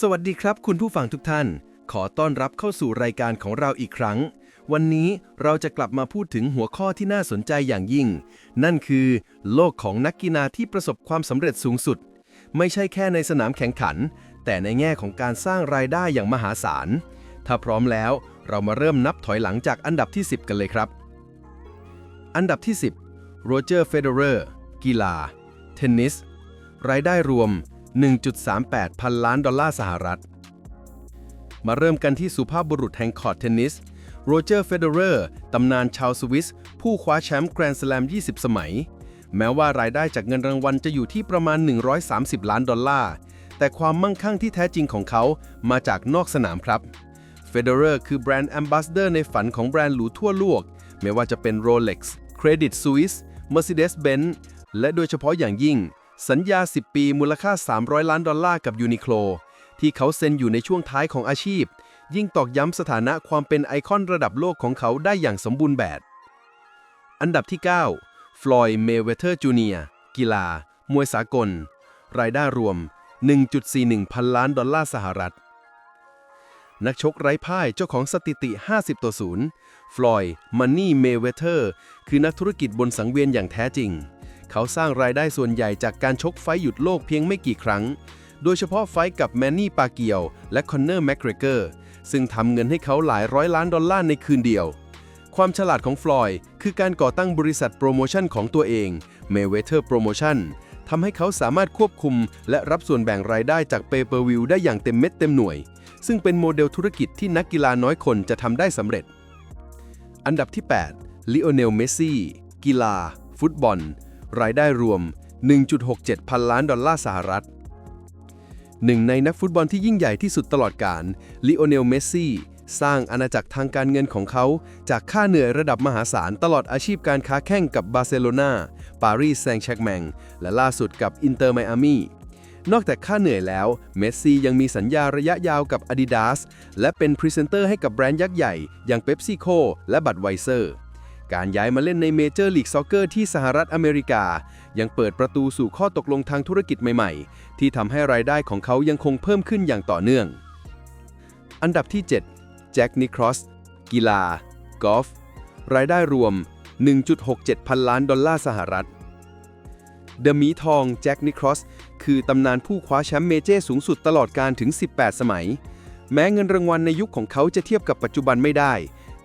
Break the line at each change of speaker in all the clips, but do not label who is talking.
สวัสดีครับคุณผู้ฟังทุกท่าน ขอต้อนรับเข้าสู่รายการของเราอีกครั้ง วันนี้เราจะกลับมาพูดถึงหัวข้อที่น่าสนใจอย่างยิ่ง นั่นคือ โลกของนักกีฬาที่ประสบความสำเร็จสูงสุด ไม่ใช่แค่ในสนามแข่งขัน แต่ในแง่ของการสร้างรายได้อย่างมหาศาล ถ้าพร้อมแล้ว เรามาเริ่มนับถอยหลังจากอันดับที่ 10 กันเลยครับ อันดับที่ 10โรเจอร์เฟเดอร์กีฬา เทนนิส รายได้รวม 1.38 พันล้านดอลลาร์สหรัฐ มาเริ่มกันที่สุภาพบุรุษแห่งคอร์ตเทนนิส โรเจอร์เฟเดอร์ ตำนานชาวสวิส ผู้คว้าแชมป์แกรนด์สแลม 20 สมัย แม้ว่ารายได้จากเงินรางวัลจะอยู่ที่ประมาณ 130 ล้านดอลลาร์ แต่ความมั่งคั่งที่แท้จริงของเขามาจากนอกสนามครับ เฟเดอร์คือแบรนด์แอมบาสเดอร์ในฝันของแบรนด์หรูทั่วโลก ไม่ว่าจะเป็น Rolex Credit Suisse Mercedes-Benz และโดยเฉพาะอย่างยิ่ง สัญญา 10 ปีมูลค่า 300 ล้านดอลลาร์กับยูนิโคลที่เขาเซ็นอยู่ในช่วงท้ายของอาชีพ ยิ่งตอกย้ำสถานะความเป็นไอคอนระดับโลกของเขาได้อย่างสมบูรณ์แบบ อันดับที่ 9 ฟลอยด์ เมเวเทอร์ จูเนียกีฬา มวยสากล รายได้รวม 1.41 พันล้านดอลลาร์สหรัฐ นักชกไร้พ่ายเจ้าของสถิติ 50 ต่อ 0 ฟลอยด์ มันนี่ เมเวเทอร์ คือนักธุรกิจบนสังเวียนอย่างแท้จริง เขาสร้างรายได้ส่วนใหญ่จากการชกไฟหยุดโลกเพียงไม่กี่ครั้ง โดยเฉพาะไฟกับแมนนี่ปาเกียว และคอนเนอร์แมคเกรเกอร์ซึ่งทำเงินให้เขาหลายร้อยล้านดอลลาร์ในคืนเดียว ความฉลาดของฟลอยด์คือการก่อตั้งบริษัทโปรโมชั่นของตัวเอง Mayweather Promotion ทำให้เขาสามารถควบคุม และรับส่วนแบ่งรายได้จาก Pay Per View ได้อย่างเต็มเม็ดเต็มหน่วย ซึ่งเป็นโมเดลธุรกิจที่นักกีฬาน้อยคนจะทำได้สำเร็จ อันดับที่8ลิโอเนล เมสซี่ กีฬา ฟุตบอล รายได้รวม 1.67 พันล้านดอลลาร์สหรัฐหนึ่งในนักฟุตบอลที่ยิ่งใหญ่ที่สุดตลอดกาลลิโอเนล เมสซี่ สร้างอาณาจักรทางการเงินของเขา จากค่าเหนื่อยระดับมหาศาลตลอดอาชีพการค้าแข่งกับบาร์เซโลนาปารีสแซงต์แชร์กแมง และล่าสุดกับอินเตอร์ไมอามีนอกจากค่าเหนื่อยแล้ว เมสซี่ยังมีสัญญาระยะยาวกับ Adidas และเป็นพรีเซนเตอร์ให้กับแบรนด์ยักษ์ใหญ่ อย่าง PepsiCo และบัตไวเซอร์ การย้ายมาเล่นในเมเจอร์ลีกซ็อกเกอร์ที่สหรัฐอเมริกา ยังเปิดประตูสู่ข้อตกลงทางธุรกิจใหม่ๆ ที่ทำให้รายได้ของเขายังคงเพิ่มขึ้นอย่างต่อเนื่อง อันดับที่ 7 แจ็คนิครอส กีฬา กอล์ฟ รายได้รวม 1.67 พันล้านดอลลาร์สหรัฐเดอะมีทองแจ็คนิครอสคือตำนานผู้คว้าแชมป์เมเจอร์สูงสุดตลอดการถึง 18 สมัย แม้เงินรางวัลในยุคของเขาจะเทียบกับปัจจุบันไม่ได้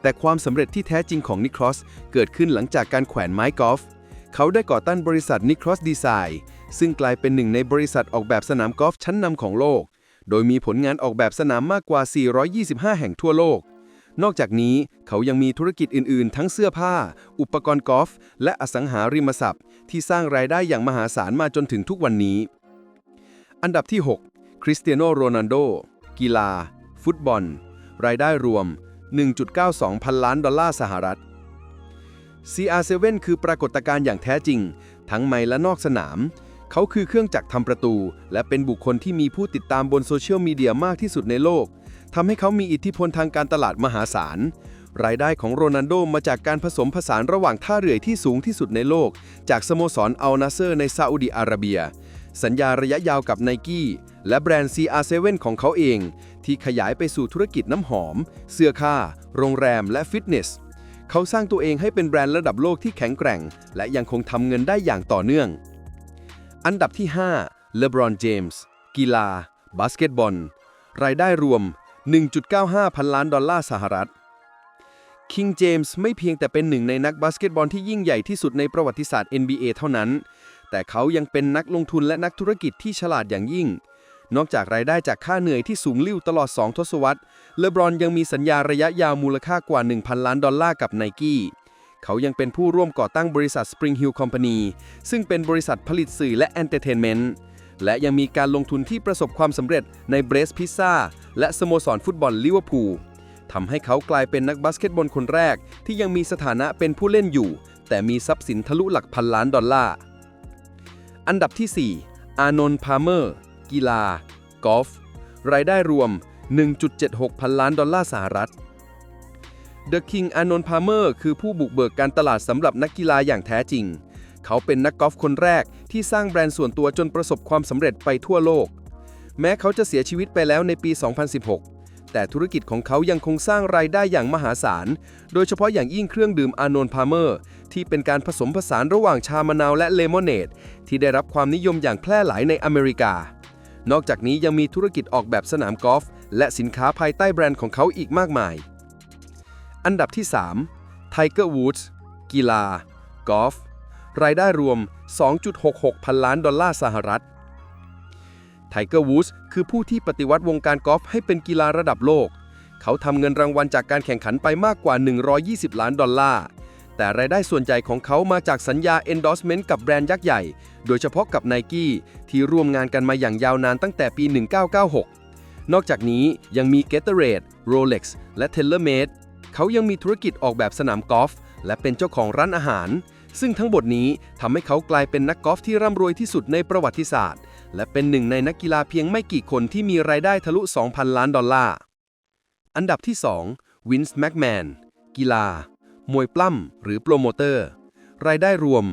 แต่ความสำเร็จที่แท้จริงของนิครอสเกิดขึ้นหลังจากการแขวนไม้กอล์ฟเขาได้ก่อตั้งบริษัทนิครอสดีไซน์ซึ่งกลายเป็นหนึ่งในบริษัทออกแบบสนามกอล์ฟชั้นนำของโลก โดยมีผลงานออกแบบสนามมากกว่า 425 แห่งทั่วโลก นอกจากนี้เขายังมีธุรกิจอื่น ๆ ทั้งเสื้อผ้า อุปกรณ์กอล์ฟและอสังหาริมทรัพย์ ที่สร้างรายได้อย่างมหาศาลมาจนถึงทุกวันนี้ อันดับที่ 6 คริสเตียโนโรนัลโด กีฬา ฟุตบอล รายได้รวม 1.92 พันล้านดอลลาร์สหรัฐ CR7 คือปรากฏการณ์อย่างแท้จริง ทั้งในและนอกสนาม เขาคือเครื่องจักรทำประตู และเป็นบุคคลที่มีผู้ติดตามบนโซเชียลมีเดียมากที่สุดในโลกทำให้เขามีอิทธิพลทางการตลาดมหาศาล รายได้ของโรนัลโดมาจากการผสมผสานระหว่างท่าเรือที่สูงที่สุดในโลก จากสโมสรอัลนาเซอร์ในซาอุดิอาระเบีย สัญญาระยะยาวกับไนกี้และแบรนด์ CR7 ของเขาเอง ที่ขยายไปสู่ธุรกิจน้ำหอม เสื้อผ้า โรงแรม และฟิตเนส เขาสร้างตัวเองให้เป็นแบรนด์ระดับโลกที่แข็งแกร่ง และยังคงทำเงินได้อย่างต่อเนื่อง อันดับที่5เลบรอนเจมส์กีฬา บาสเกตบอล รายได้รวม 1.95 พันล้านดอลลาร์สหรัฐคิงเจมส์ไม่เพียงแต่เป็นหนึ่งในนักบาสเกตบอลที่ยิ่งใหญ่ที่สุดในประวัติศาสตร์ NBA เท่านั้น แต่เขายังเป็นนักลงทุนและนักธุรกิจที่ฉลาดอย่างยิ่ง นอกจากรายได้จากค่าเหนื่อยที่สูงลิ่วตลอด 2 ทศวรรษ เลบรอนยังมีสัญญาระยะยาวมูลค่ากว่า 1,000 ล้านดอลลาร์กับไนกี้เขายังเป็นผู้ร่วมก่อตั้งบริษัท Spring Hill Company ซึ่งเป็นบริษัทผลิตสื่อและ Entertainment และยังมีการลงทุนที่ประสบความสำเร็จในเบรสพิซซ่าและสโมสรฟุตบอลลิเวอร์พูลทำให้เขากลายเป็นนักบาสเกตบอลคนแรก ที่ยังมีสถานะเป็นผู้เล่นอยู่ แต่มีทรัพย์สินทะลุหลักพันล้านดอลลาร์ อันดับที่ 4 อานนท์พาเมอร์ กีฬากอล์ฟรายได้รวม 1.76 พันล้านดอลลาร์สหรัฐ The King อานนท์พาเมอร์คือผู้บุกเบิกการตลาดสำหรับนักกีฬาอย่างแท้จริง เขาเป็นนักกอล์ฟคนแรกที่สร้างแบรนด์ส่วนตัวจนประสบความสำเร็จไปทั่วโลก แม้เขาจะเสียชีวิตไปแล้วในปี 2016 แต่ธุรกิจของเขายังคงสร้างรายได้อย่างมหาศาล โดยเฉพาะอย่างยิ่งเครื่องดื่มอานนพาเมอร์ที่เป็นการผสมผสานระหว่างชามะนาวและเลมอนเนดที่ได้รับความนิยมอย่างแพร่หลายในอเมริกา นอกจากนี้ยังมีธุรกิจออกแบบสนามกอล์ฟและสินค้าภายใต้แบรนด์ของเขาอีกมากมาย อันดับที่ 3 Tiger Woods กีฬา กอล์ฟ รายได้รวม 2.66 พันล้านดอลลาร์สหรัฐไทเกอร์วูดส์คือผู้ที่ปฏิวัติวงการกอล์ฟให้เป็นกีฬาระดับโลก เขาทำเงินรางวัลจากการแข่งขันไปมากกว่า 120 ล้านดอลลาร์ แต่รายได้ส่วนใหญ่ของเขามาจากสัญญา endorsement กับแบรนด์ยักษ์ใหญ่ โดยเฉพาะกับ Nike ที่ร่วมงานกันมาอย่างยาวนานตั้งแต่ปี 1996 นอกจากนี้ยังมี Gatorade, Rolex และ TaylorMade เขายังมีธุรกิจออกแบบสนามกอล์ฟและเป็นเจ้าของร้านอาหาร ซึ่งทั้งหมดนี้ทำให้เขากลายเป็นนักกอล์ฟที่ร่ำรวยที่สุดในประวัติศาสตร์ และเป็นหนึ่งในนักกีฬาเพียงไม่กี่คนที่มีรายได้ทะลุ 2,000 ล้านดอลลาร์ อันดับที่2วินส์แม็กแมนกีฬา มวยปล้ำหรือโปรโมเตอร์ รายได้รวม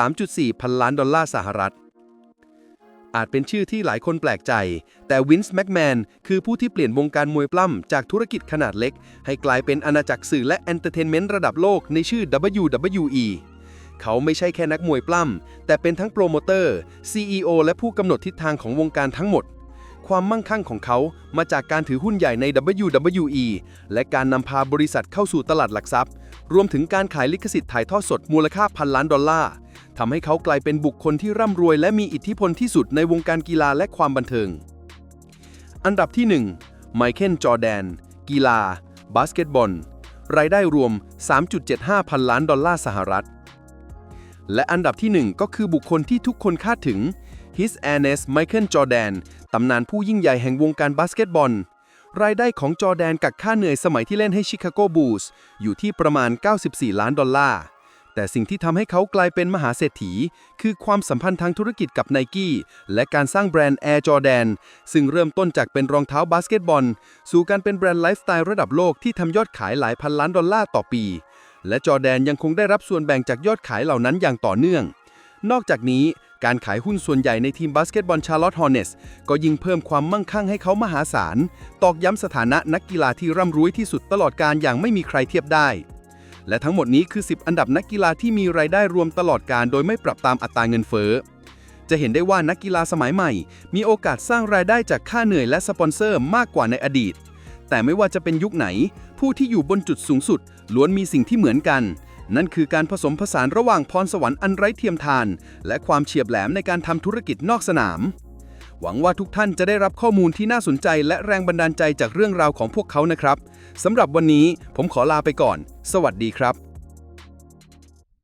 3.4 พันล้านดอลลาร์สหรัฐ อาจเป็นชื่อที่หลายคนแปลกใจ แต่วินส์แม็กแมนคือผู้ที่เปลี่ยนวงการมวยปล้ำจากธุรกิจขนาดเล็ก ให้กลายเป็นอาณาจักรสื่อและเอนเตอร์เทนเมนต์ระดับโลกในชื่อ WWE เขาไม่ใช่แค่นักมวยปล้ำ แต่เป็นทั้งโปรโมเตอร์ CEO และผู้กำหนดทิศทางของวงการทั้งหมด ความมั่งคั่งของเขามาจากการถือหุ้นใหญ่ใน WWE และการนำพาบริษัทเข้าสู่ตลาดหลักทรัพย์ รวมถึงการขายลิขสิทธิ์ถ่ายทอดสดมูลค่าพันล้านดอลลาร์ทำให้เขากลายเป็นบุคคลที่ร่ำรวยและมีอิทธิพลที่สุดในวงการกีฬาและความบันเทิง อันดับที่1ไมเคิลจอแดน กีฬา บาสเกตบอล รายได้รวม 3.75 พันล้านดอลลาร์สหรัฐ และอันดับที่ 1 ก็คือบุคคลที่ทุกคนคาดถึง His Ernest Michael Jordan ตำนานผู้ยิ่งใหญ่แห่งวงการบาสเกตบอล รายได้ของจอแดนกับค่าเหนื่อยสมัยที่เล่นให้ชิคาโกบูลส์อยู่ที่ประมาณ 94 ล้านดอลลาร์ แต่สิ่งที่ทำให้เขากลายเป็นมหาเศรษฐี คือความสัมพันธ์ทางธุรกิจกับไนกี้และการสร้างแบรนด์ Air Jordan ซึ่งเริ่มต้นจากเป็นรองเท้าบาสเกตบอล สู่การเป็นแบรนด์ไลฟ์สไตล์ระดับโลกที่ทำยอดขายหลายพันล้านดอลลาร์ต่อปี และจอแดนยังคงได้รับส่วนแบ่งจากยอดขายเหล่านั้นอย่างต่อเนื่อง นอกจากนี้ การขายหุ้นส่วนใหญ่ในทีมบาสเกตบอลชาร์ลอตต์ฮอร์เนสก็ยิ่งเพิ่มความมั่งคั่งให้เขามหาศาล ตอกย้ำสถานะนักกีฬาที่ร่ำรวยที่สุดตลอดการอย่างไม่มีใครเทียบได้ และทั้งหมดนี้คือ 10 อันดับนักกีฬาที่มีรายได้รวมตลอดการโดยไม่ปรับตามอัตราเงินเฟ้อจะเห็นได้ว่านักกีฬาสมัยใหม่ มีโอกาสสร้างรายได้จากค่าเหนื่อยและสปอนเซอร์มากกว่าในอดีต แต่ไม่ว่าจะเป็นยุคไหน ผู้ที่อยู่บนจุดสูงสุด ล้วนมีสิ่งที่เหมือนกัน นั่นคือการผสมผสานระหว่างพรสวรรค์อันไร้เทียมทาน และความเฉียบแหลมในการทำธุรกิจนอกสนาม หวังว่าทุกท่านจะได้รับข้อมูลที่น่าสนใจและแรงบันดาลใจจากเรื่องราวของพวกเขานะครับสำหรับวันนี้ผมขอลาไปก่อน สวัสดีครับ